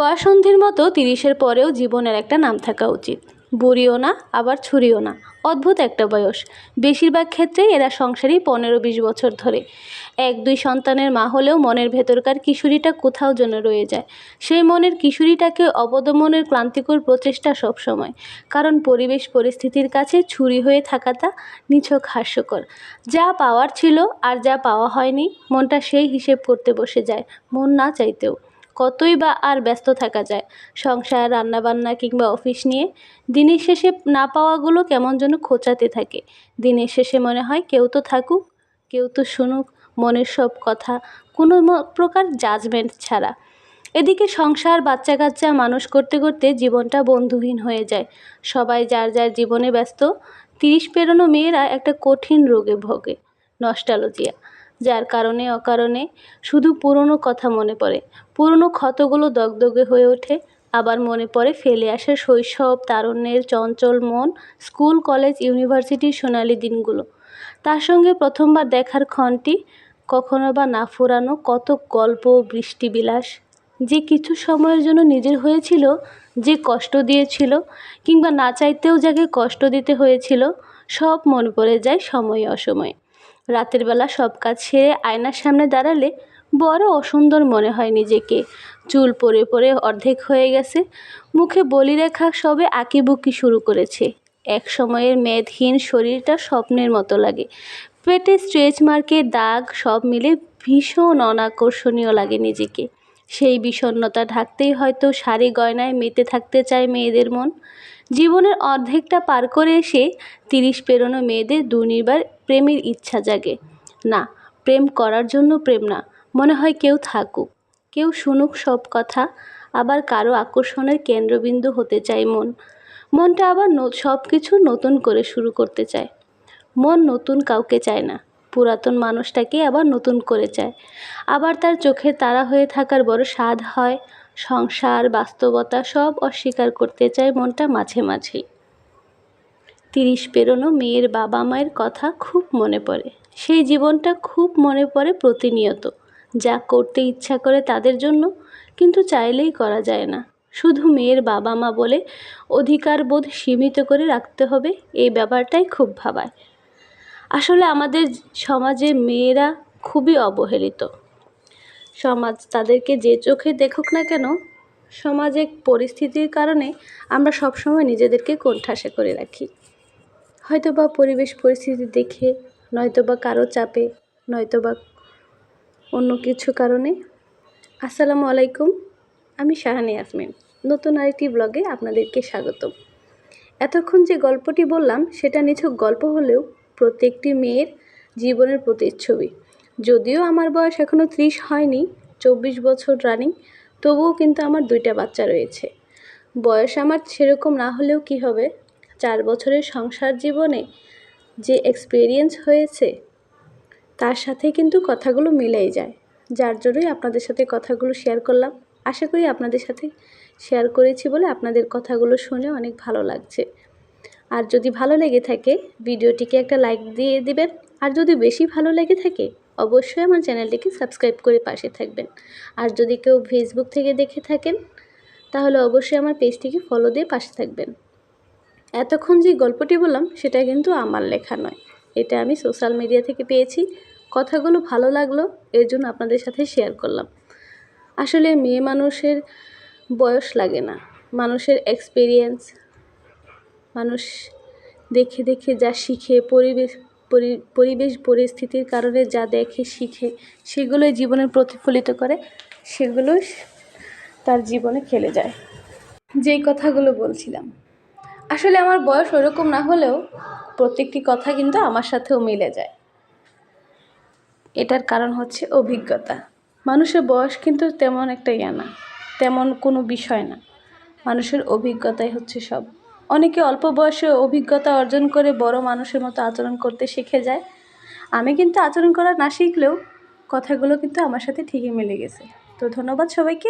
বয়সন্ধির মতো তিরিশের পরেও জীবনের একটা নাম থাকা উচিত। বুড়িও না, আবার ছুরিও না। অদ্ভুত একটা বয়স। বেশিরভাগ ক্ষেত্রেই এরা সংসারী পনেরো বিশ বছর ধরে। এক দুই সন্তানের মা হলেও মনের ভেতরকার কিশোরীটা কোথাও যেন রয়ে যায়। সেই মনের কিশোরীটাকে অবদমনের ক্লান্তিকর প্রচেষ্টা সবসময় কারণ পরিবেশ পরিস্থিতির কাছে ছুরি হয়ে থাকাটা নিছক হাস্যকর। যা পাওয়ার ছিল আর যা পাওয়া হয়নি, মনটা সেই হিসেব করতে বসে যায়, মন না চাইতেও। কতই বা আর ব্যস্ত থাকা যায়? সংসার, রান্নাবান্না কিংবা অফিস নিয়ে দিনের শেষে না পাওয়াগুলো কেমন যেন খোঁচাতে থাকে। দিনের শেষে মনে হয় কেউ তো থাকুক, কেউ তো শুনুক, মনের সব কথা, কোনো প্রকার জাজমেন্ট ছাড়া। এদিকে সংসার বাচ্চা কাচ্চা মানুষ করতে করতে জীবনটা বন্ধুহীন হয়ে যায়। সবাই যার যার জীবনে ব্যস্ত, তিরিশ পেরোনো মেয়েরা একটা কঠিন রোগে ভোগে। নস্টালজিয়া যার কারণে অকারণে শুধু পুরনো কথা মনে পড়ে। পুরনো ক্ষতগুলো দগদগে হয়ে ওঠে, আবার মনে পড়ে ফেলে আসা শৈশব, তারুণ্যের চঞ্চল মন, স্কুল, কলেজ ইউনিভার্সিটির সোনালি দিনগুলো। তার সঙ্গে প্রথমবার দেখার ক্ষণটি কখনো বা না ফুরানো কত গল্প, বৃষ্টিবিলাস, যে কিছু সময়ের জন্য নিজের হয়েছিল, যে কষ্ট দিয়েছিল, কিংবা না চাইতেও যাকে কষ্ট দিতে হয়েছিল, সব মনে পড়ে যায় সময়ে অসময়ে। রাতের বেলা সব কাজ সেরে আয়নার সামনে দাঁড়ালে বড় অসুন্দর মনে হয় নিজেকে। চুল পরে পরে অর্ধেক হয়ে গেছে। মুখে বলি বলিরেখা সবে আঁকিবুকি শুরু করেছে। এক সময়ের মেদহীন শরীরটা স্বপ্নের মতো লাগে। পেটে স্ট্রেচ মার্কের দাগ সব মিলে ভীষণ অনাকর্ষণীয় লাগে নিজেকে। সেই বিষণ্ণতা ঢাকতেই হয়তো শাড়ি গয়নায় মেতে থাকতে চায় মেয়েদের মন। জীবনের অর্ধেকটা পার করে এসে তিরিশ পেরোনো মেয়েদের দুর্নিবার প্রেমের ইচ্ছা জাগে। না, প্রেম করার জন্য প্রেম না, মনে হয় কেউ থাকুক। কেউ শুনুক সব কথা, আবার কারও আকর্ষণের কেন্দ্রবিন্দু হতে চায় মন। মনটা আবার সব কিছু নতুন করে শুরু করতে চায়। মন নতুন কাউকে চায় না, পুরাতন মানুষটাকে আবার নতুন করে চায়। আবার তার চোখে তারা হয়ে থাকার বড় স্বাদ হয় সংসার, বাস্তবতা সব অস্বীকার করতে চায় মনটা মাঝে মাঝেই। তিরিশ পেরোনো মেয়ের বাবা মায়ের কথা খুব মনে পড়ে। সেই জীবনটা খুব মনে পড়ে প্রতিনিয়ত। যা করতে ইচ্ছা করে তাদের জন্য কিন্তু চাইলেই করা যায় না। শুধু মেয়ের বাবা মা বলে অধিকার বোধ সীমিত করে রাখতে হবে, এই ব্যাপারটাই খুব ভাবায়। আসলে আমাদের সমাজে মেয়েরা খুবই অবহেলিত। সমাজ তাদেরকে যে চোখে দেখুক না কেন, সমাজে পরিস্থিতির কারণে আমরা সবসময় নিজেদেরকে কোণঠাসা করে রাখি। হয়তো বা পরিবেশ পরিস্থিতি দেখে নয়তো বা কারও চাপে নয়তো বা অন্য কিছু কারণে। আসসালামু আলাইকুম, আমি শাহানি আসমিন নতুন আরেকটি ব্লগে আপনাদেরকে স্বাগতম। এতক্ষণ যে গল্পটি বললাম, সেটা নিছক গল্প হলেও প্রত্যেকটি মেয়ের জীবনের প্রতিচ্ছবি। যদিও আমার বয়স এখনও ত্রিশ হয়নি, চব্বিশ বছর রানিং তবুও কিন্তু আমার দুইটা বাচ্চা রয়েছে। বয়স আমার সেরকম না হলেও কি হবে? চার বছরের সংসার জীবনে যে এক্সপিরিয়েন্স হয়েছে, তার সাথে কিন্তু কথাগুলো মিলেই যায়। যার জন্যই আপনাদের সাথে কথাগুলো শেয়ার করলাম। আশা করি আপনাদের সাথে শেয়ার করেছি বলে আপনাদের কথাগুলো শুনে অনেক ভালো লাগছে। আর যদি ভালো লেগে থাকে, ভিডিওটিকে একটা লাইক দিয়ে দিবেন। আর যদি বেশি ভালো লেগে থাকে অবশ্যই আমার চ্যানেলটিকে সাবস্ক্রাইব করে পাশে থাকবেন। আর যদি কেউ ফেসবুক থেকে দেখে থাকেন, তাহলে অবশ্যই আমার পেজটিকে ফলো দিয়ে পাশে থাকবেন। এতক্ষণ যে গল্পটি বললাম, সেটা কিন্তু আমার লেখা নয়। এটা আমি সোশ্যাল মিডিয়া থেকে পেয়েছি। কথাগুলো ভালো লাগল, এর জন্য আপনাদের সাথে শেয়ার করলাম। আসলে মেয়ে মানুষের বয়স লাগে না। মানুষের এক্সপিরিয়েন্স মানুষ দেখে দেখে যা শিখে, পরিবেশ পরিবেশ পরিস্থিতির কারণে যা দেখে, শিখে, সেগুলোই জীবনে প্রতিফলিত করে, সেগুলো তার জীবনে খেলে যায়। যেই কথাগুলো বলছিলাম। আসলে আমার বয়স ওরকম না হলেও প্রত্যেকটি কথা কিন্তু আমার সাথেও মিলে যায়। এটার কারণ হচ্ছে অভিজ্ঞতা। মানুষের বয়স কিন্তু তেমন একটা ইয়া না, তেমন কোনো বিষয় না। মানুষের অভিজ্ঞতাই হচ্ছে সব। অনেকে অল্প বয়সে অভিজ্ঞতা অর্জন করে বড় মানুষের মতো আচরণ করতে শিখে যায়। আমি কিন্তু আচরণ করা না শিখলেও কথাগুলো কিন্তু আমার সাথে ঠিকই মিলে গেছে। তো ধন্যবাদ সবাইকে